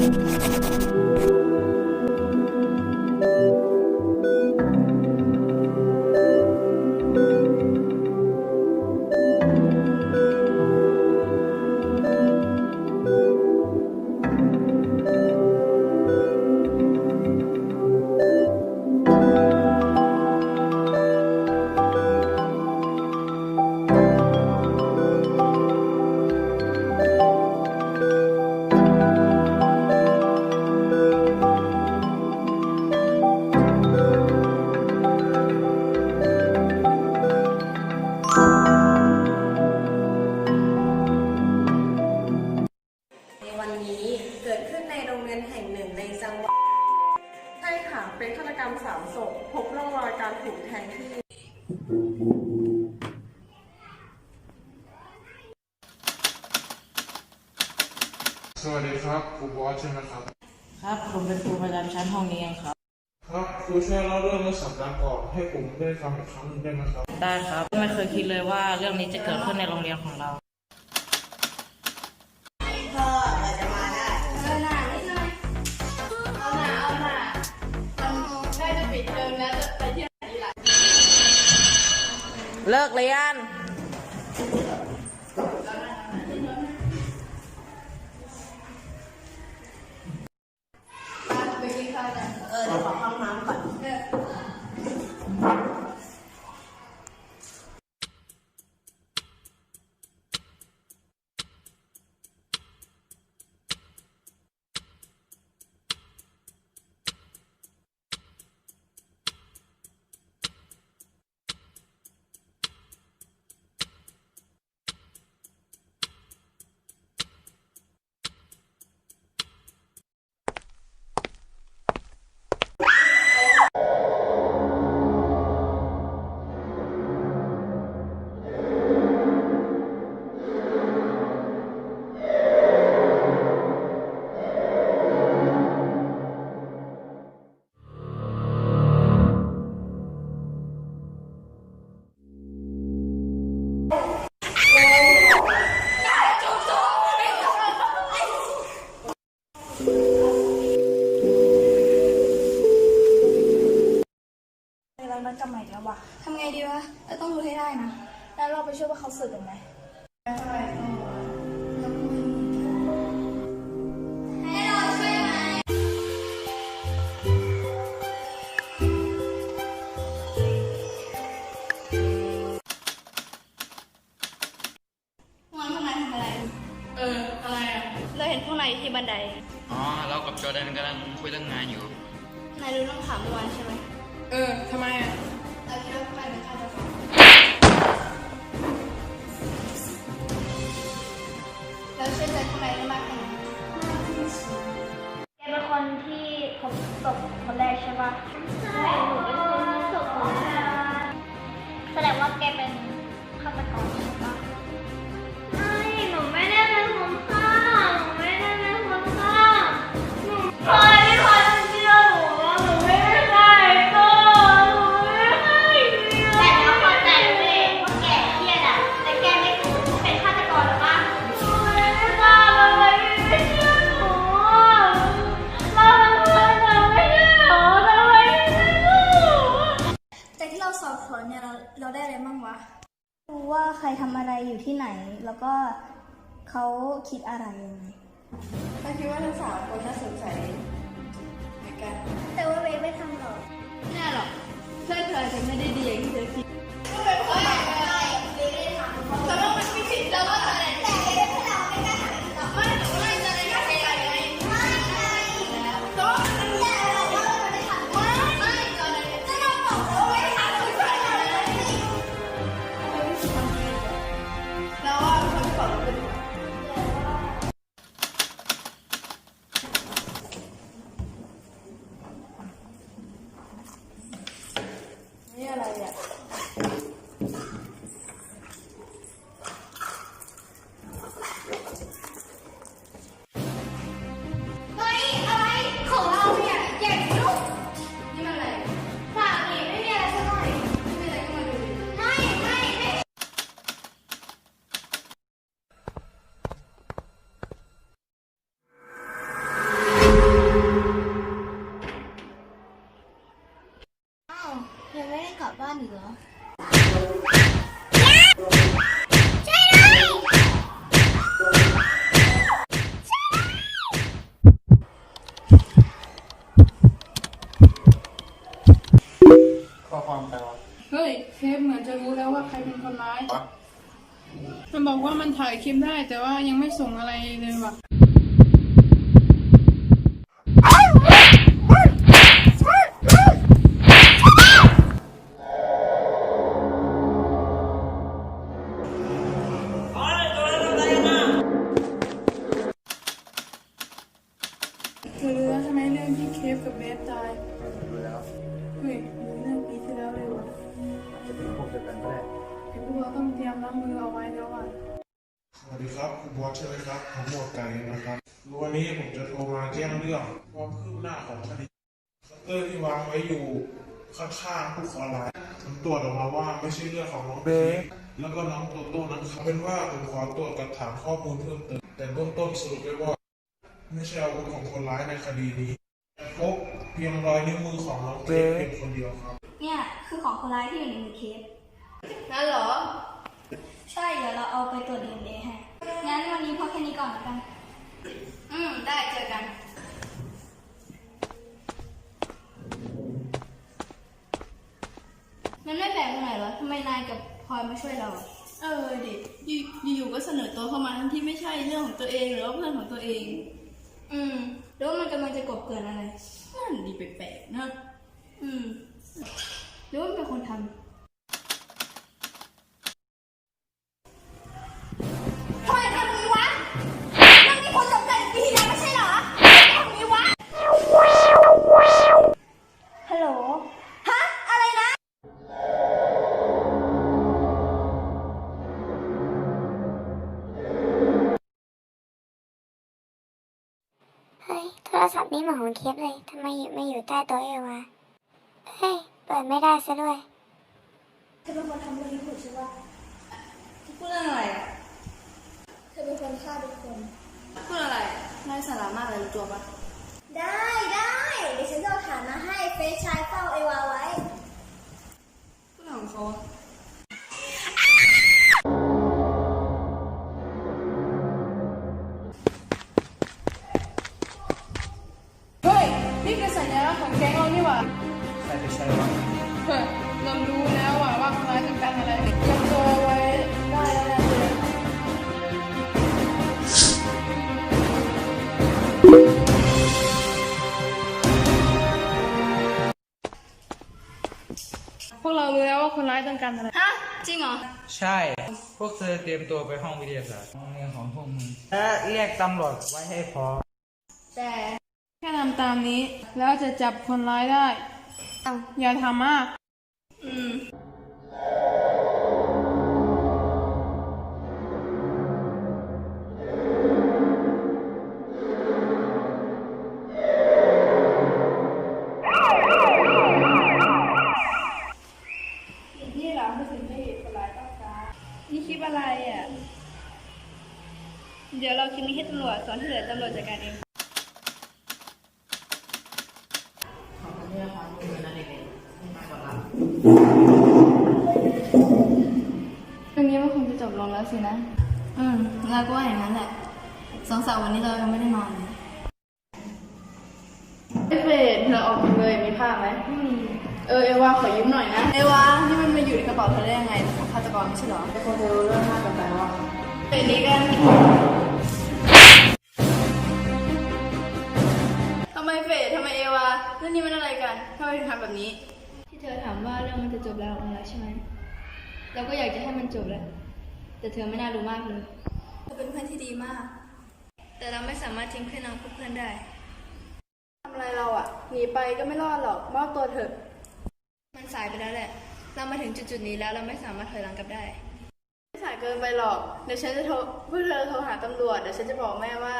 うん。 สวัสดีครับครูบอสใช่ไหมครับ ครับ ผมเป็นครูประจำชั้นห้องนี้เองครับ ครับครูช่วยเล่าเรื่องเมื่อสัปดาห์ก่อนให้ผมได้ฟังอีกครั้งหนึ่งได้ไหมครับ ได้ครับ ไม่เคยคิดเลยว่าเรื่องนี้จะเกิดขึ้นในโรงเรียนของเรา เลิกเรียน เราต้องรู้ให้ได้นะ แล้วเราไปช่วยว่าเขาสึกกันไหมมองพวกนายทำอะไรเออ อะไรอะ เราเห็นพวกนายอยู่ที่บันได อ๋อ เรากับจอร์แดนกำลังคุยเรื่องงานอยู่ นายรู้เรื่องข่าวเมื่อวานใช่ไหม เออ ทำไมอะ เราคิดว่าใครเป็นฆาตกร เราเชื่อใจพวกนายได้มากแค่ไหนแกเป็นคนที่พบศพคนแรกใช่ปะ ใครทำอะไรอยู่ที่ไหน แล้วก็เขาคิดอะไรยังไงถ้าคิดว่าทั้งสามคนน่าสงสัยในการแต่ว่าเวฟไม่ทำหรอกไม่น่าหรอกเพื่อนเธอจะไม่ได้ดีอย่างที่เธอคิดแต่ จะรู้แล้วว่าใครเป็นคนร้าย มันบอกว่ามันถ่ายคลิปได้แต่ว่ายังไม่ส่งอะไรเลยว่ะ ช่ไหมครับผมหมวดไก่นะครับวันนี้ผมจะโทรมาแจ้งเรื่องความคืบหน้าของคดีคัตเตอร์ที่วางไว้อยู่ข้างๆผู้ขอร้ายผลตรวจออกมาว่าไม่ใช่เรื่องของน้องเบสแล้วก็น้องโตโต้นะครับเป็นว่าผมขอตรวจกับถามข้อมูลเพิ่มเติมแต่เบื้องต้นสรุปได้ว่า ไม่ใช่อาวุธของคนร้ายในคดีนี้พบเพียงรอยนิ้วมือของน้องเบสเพียงคนเดียวครับ เนี่ยคือของคนร้ายที่อยู่ในมือเคสนั่นเหรอ ใช่เดี๋ยวเราเอาไปตรวจดีเอ็นเอให้ งั้นวันนี้พอแค่นี้ก่อนแล้วกัน อืม ได้เจอกัน มันไม่แปลกตรงไหนเหรอทำไมนายกับพลอยมาช่วยเรา เออดิอยู่อยู่ๆก็เสนอตัวเข้ามาทั้งที่ไม่ใช่เรื่องของตัวเองหรือว่าเพื่อนของตัวเองอืมหรือว่ามันกำลังจะกบเกินอะไร นั่นดีแปลกๆนะ อืมหรือว่ามันเป็นคนทำ นี่เหมือนของเคฟเลยทำไมอยู่ไม่อยู่ใต้โต๊ะเอวะเฮ้ยเปิดไม่ได้ซะด้วยเธอเป็นคนทำเรื่องนี้ถูกใช่ปะพูดเรื่องอะไรอะเธอเป็นคนฆ่าทุกคนพูดอะไรนายสาระมากเลยรู้ตัวปะได้ได้เดี๋ยวฉันจะเอาฐานมาให้เฟซชายเฝ้าไอวาไว้พูดของเขา ต้องการอะไร ฮะ จริงเหรอ ใช่ พวกเธอเตรียมตัวไปห้องวิทยาศาสตร์โรงเรียนของพวกมึงและเรียกตำรวจไว้ให้พร้อมแต่แค่ทำตามนี้แล้วจะจับคนร้ายได้อย่าทำมาก เดี๋ยวเราคลิปนี้ให้ตำรวจส่วนที่เหลือตำรวจจัดการเองเรื่องนี้มันคงจะจบลงแล้วสินะ อืมเราก็ว่าอย่างนั้นแหละ สองสามวันนี้เรายังไม่ได้นอนเลยไอเฟดเธอออกมาเลยมีผ้าไหมไม่มีเออเอวาขอยืมหน่อยนะเอวานี่มันมาอยู่ในกระเป๋าเธอได้ยังไงของฆาตกรไม่ใช่เหรอไอคนเธอรู้เรื่องมากเกินไปว่าเฟดนี้กัน เอวาเรื่องนี้มันอะไรกันทำไมถึงทำแบบนี้ ที่เธอถามว่าเรื่องมันจะจบแล้วลงแล้วใช่ไหมเราก็อยากจะให้มันจบแหละแต่เธอไม่น่ารู้มากเลยเธอเป็นเพื่อนที่ดีมาก แต่เราไม่สามารถทิ้งเพื่อนน้องเพื่อนได้ทำอะไรเราอะหนีไปก็ไม่รอดหรอกมอบตัวเถอะ มันสายไปแล้วแหละ เรามาถึงจุดๆนี้แล้วเราไม่สามารถถอยหลังกลับได้ไม่สายเกินไปหรอกเดี๋ยวฉันจะโทรพวกเธอโทรหาตำรวจเดี๋ยวฉันจะบอกแม่ว่า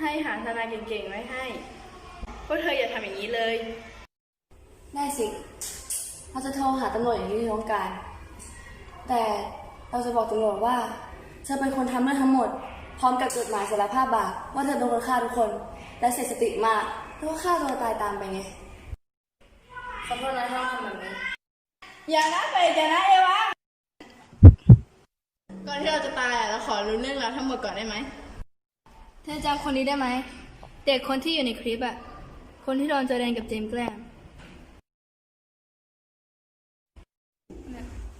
ให้หาทนายเก่งๆไว้ให้พ วกเธออย่าทำอย่างนี้เลย ได้สิ เราจะโทรหาตำรวจอย่างที่เธอต้องการ แต่เราจะบอกตำรวจว่า เธอเป็นคนทำเรื่องทั้งหมด พร้อมกับจดหมายสารภาพบาปว่าเธอเป็นคนฆ่าทุกคน และเสียสติมากแล้วก็ฆ่าตัวตายตามไปไง ขอโทษนะที่ต้องทำแบบนี้ อย่านะเฟยอย่านะเอวาก่อนที่เราจะตายอะเราขอรู้เรื่องราวทั้งหมดก่อนได้ไหม เธอจำคนนี้ได้ไหม เด็กคนที่อยู่ในคลิปอะ คนที่โดนเจอแดนกับเจมส์แกล้ง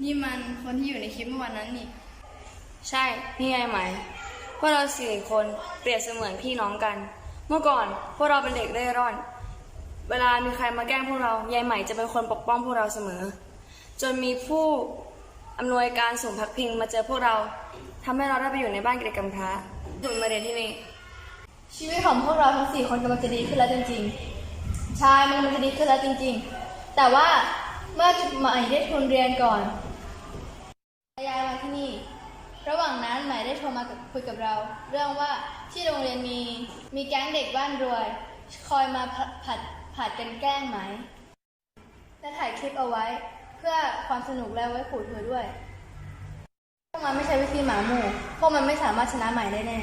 นี่มันคนที่อยู่ในคลิปเมื่อวันนั้นนี่ ใช่ นี่ไงไหม พวกเราสี่คนเปรียบเสมือนพี่น้องกัน เมื่อก่อนพวกเราเป็นเด็กเร่ร่อน เวลามีใครมาแกล้งพวกเรา ยายใหม่จะเป็นคนปกป้องพวกเราเสมอ จนมีผู้อำนวยการศูนย์พักพิงมาเจอพวกเราทำให้เราได้ไปอยู่ในบ้านเด็กกำพร้าถึงมาเรียนที่นี่ ชีวิตของพวกเราทั้งสี่คนกำลังจะดีขึ้นแล้วจริงๆ ใช่มันกำลังจะดีขึ้นแล้วจริง ๆ แต่ว่าเมื่อใหม่ได้ทุนเรียนก่อนย้ายมาที่นี่ ระหว่างนั้นใหม่ได้โทรมาคุยกับเรา เรื่องว่าที่โรงเรียนมีมีแก๊งเด็กบ้านรวย คอยมาผัดผัดผัดกันแกล้งไหมและถ่ายคลิปเอาไว้เพื่อความสนุกและไว้ขู่เธอด้วย พวกมันไม่ใช่วิธีหมาหมู่พวกมันไม่สามารถชนะใหม่ได้แน่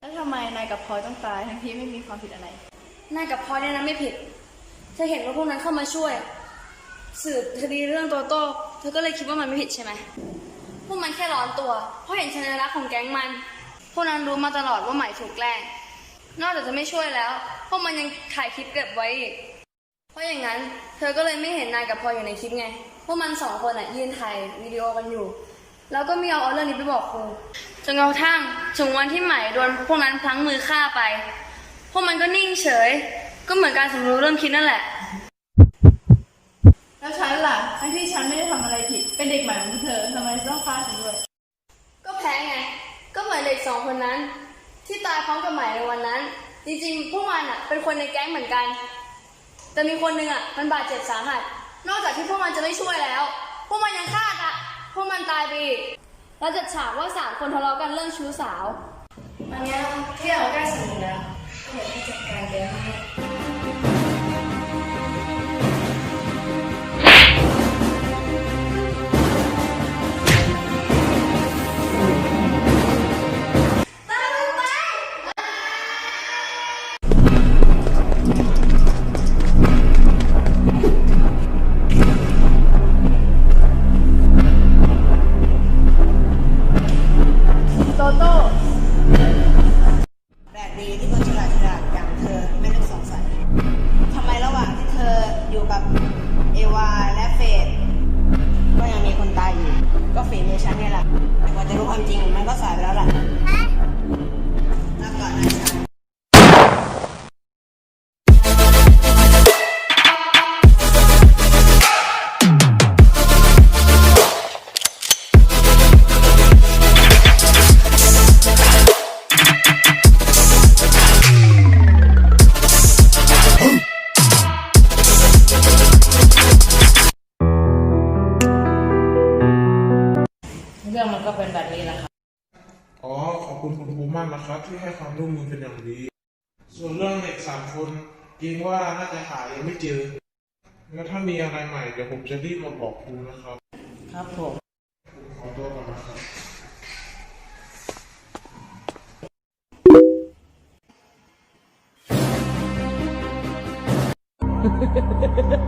แล้วทำไมนายกับพลอยต้องตายทั้งที่ไม่มีความผิดอะไร นายกับพลอยเนี่ยนะไม่ผิด เธอเห็นว่าพวกนั้นเข้ามาช่วย สืบคดีเรื่องโตโต้เธอก็เลยคิดว่ามันไม่ผิดใช่ไหมพวกมันแค่ร้อนตัว เพราะเห็นชนลักของแก๊งมัน พวกนั้นรู้มาตลอดว่าใหม่ถูกแกล้ง นอกจากจะไม่ช่วยแล้ว พวกมันยังถ่ายคลิปเก็บไว้อีก เพราะอย่างนั้น เธอก็เลยไม่เห็นนายกับพลอยอยู่ในคลิปไง พวกมันสองคนอะยืนถ่ายวิดีโอกันอยู่ แล้วก็ไม่เอาเอาเรื่องนี้ไปบอกครูจนกระทั่งถึงวันที่ใหม่โดนพวกนั้นพลั้งมือฆ่าไป วกมันก็นิ่งเฉย ก็เหมือนการสมรู้ร่วมคิดนั่นแหละ แล้วฉันล่ะทั้งที่ฉันไม่ได้ทำอะไรผิด เป็นเด็กใหม่เหมือนเธอทำไมต้องฆ่าฉันด้วย ก็แพ้ไง ก็เหมือนเด็กสองคนนั้น ที่ตายพร้อมกับใหม่ในวันนั้น จริงๆ พวกมันอะเป็นคนในแก๊งเหมือนกัน แต่มีคนหนึ่งอะมันบาดเจ็บสาหัส นอกจากที่พวกมันจะไม่ช่วยแล้ว พวกมันยังฆ่าอะ พวกมันตายไปอีกแล้วจัดฉากว่าสามคนทะเลาะกันเรื่องชู้สาว อันเนี้ยที่เราใกล้สำเร็จแล้ว ไม่เจอ แล้วถ้ามีอะไรใหม่เดี๋ยวผมจะรีบมาบอกครูนะครับ ครับผมผมขอตัวก่อนนะครับฮ